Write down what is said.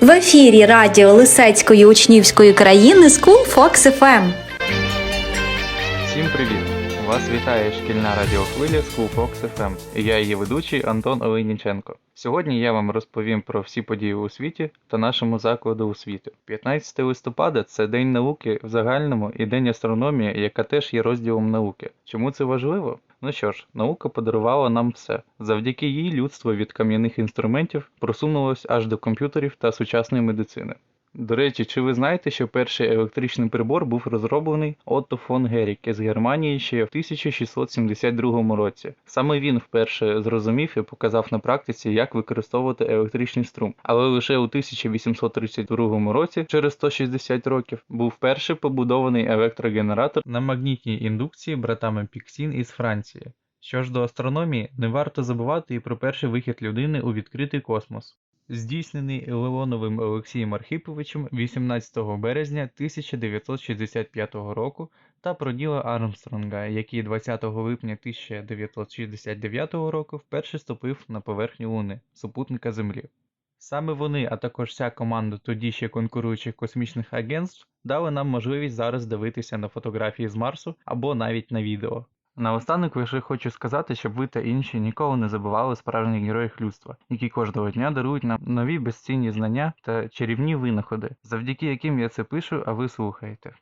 В ефірі радіо Лисецької учнівської країни School Fox FM. Всім привіт! Вас вітає шкільна радіохвиля School Fox FM. І я її ведучий Антон Оленіченко. Сьогодні я вам розповім про всі події у світі та нашому закладу освіти. 15 листопада це День науки в загальному і День астрономії, яка теж є розділом науки. Чому це важливо? Ну що ж, наука подарувала нам все. Завдяки їй людство від кам'яних інструментів просунулось аж до комп'ютерів та сучасної медицини. До речі, чи ви знаєте, що перший електричний прибор був розроблений Отто фон Геріке з Германії ще в 1672 році? Саме він вперше зрозумів і показав на практиці, як використовувати електричний струм. Але лише у 1832 році, через 160 років, був вперше побудований електрогенератор на магнітній індукції братами Піксін із Франції. Що ж до астрономії, не варто забувати і про перший вихід людини у відкритий космос здійснений Леоновим Олексієм Архиповичем 18 березня 1965 року та про Ніла Армстронга, який 20 липня 1969 року вперше ступив на поверхню Луни, супутника Землі. Саме вони, а також вся команда тоді ще конкуруючих космічних агентств, дали нам можливість зараз дивитися на фотографії з Марсу або навіть на відео. Наостанок лише хочу сказати, щоб ви та інші ніколи не забували справжніх героїв людства, які кожного дня дарують нам нові безцінні знання та чарівні винаходи, завдяки яким я це пишу, а ви слухаєте.